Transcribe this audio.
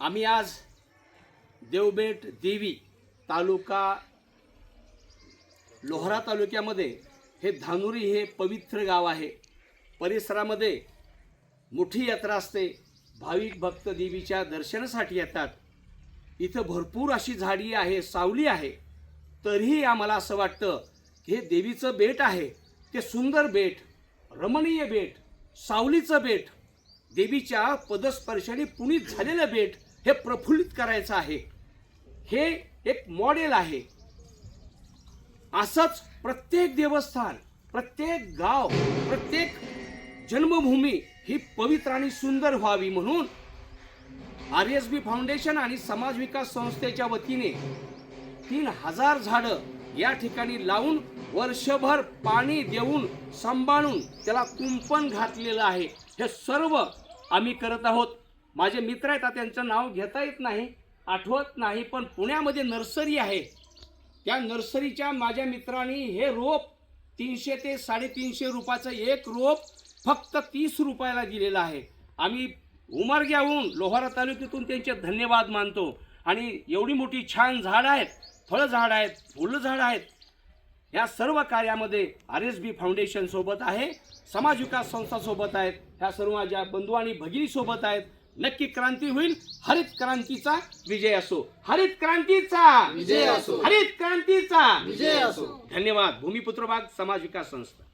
आम्ही आज देवबेट देवी तालुका लोहरा तालुक्यामध्ये हे धानुरी हे पवित्र गाव आहे. परिसरामध्ये मोठी यात्रा असते. भाविक भक्त देवीच्या दर्शनासाठी येतात. इथं भरपूर अशी झाडी आहे सावली आहे. तरीही आम्हाला असं वाटतं की हे देवीचं बेट आहे. ते सुंदर बेट रमणीय बेट सावलीचं बेट देवीच्या पदस्पर्शाने पुणित झालेलं बेट हे प्रफुल्लित करायचं आहे. हे एक मॉडेल आहे. असंच प्रत्येक देवस्थान प्रत्येक गाव प्रत्येक जन्मभूमी ही पवित्र आणि सुंदर व्हावी म्हणून आर एस बी फाउंडेशन आणि समाज विकास संस्थेच्या वतीने तीन हजार झाडं या ठिकाणी लावून वर्षभर पाणी देऊन सांभाळून त्याला कुंपण घातलेलं आहे. हे सर्व आम्ही करत आहोत. माझे मित्र आहेत आता त्यांचं नाव घेता येत नाही आठवत नाही पण पुण्यामध्ये नर्सरी आहे. त्या नर्सरीच्या माझ्या मित्रांनी हे रोप तीनशे ते साडेतीनशे रुपयाचं एक रोप फक्त तीस रुपयाला दिलेलं आहे. आम्ही उमरग्याहून लोहारा तालुक्यातून त्यांचे धन्यवाद मानतो. आणि एवढी मोठी छान झाडं आहेत फळझाडं आहेत फुलं झाडं आहेत या सर्व कार्यामध्ये आर एस बी फाउंडेशन सोबत आहे समाज विकास संस्था सोबत आहेत ह्या सर्व माझ्या बंधू आणि भगिनी सोबत आहेत. नक्की क्रांती होईल हरित क्रांतीचा विजय असो. हरित क्रांतीचा विजय असो. हरित क्रांतीचा विजय असो. धन्यवाद. भूमिपुत्र बाग समाज विकास संस्था.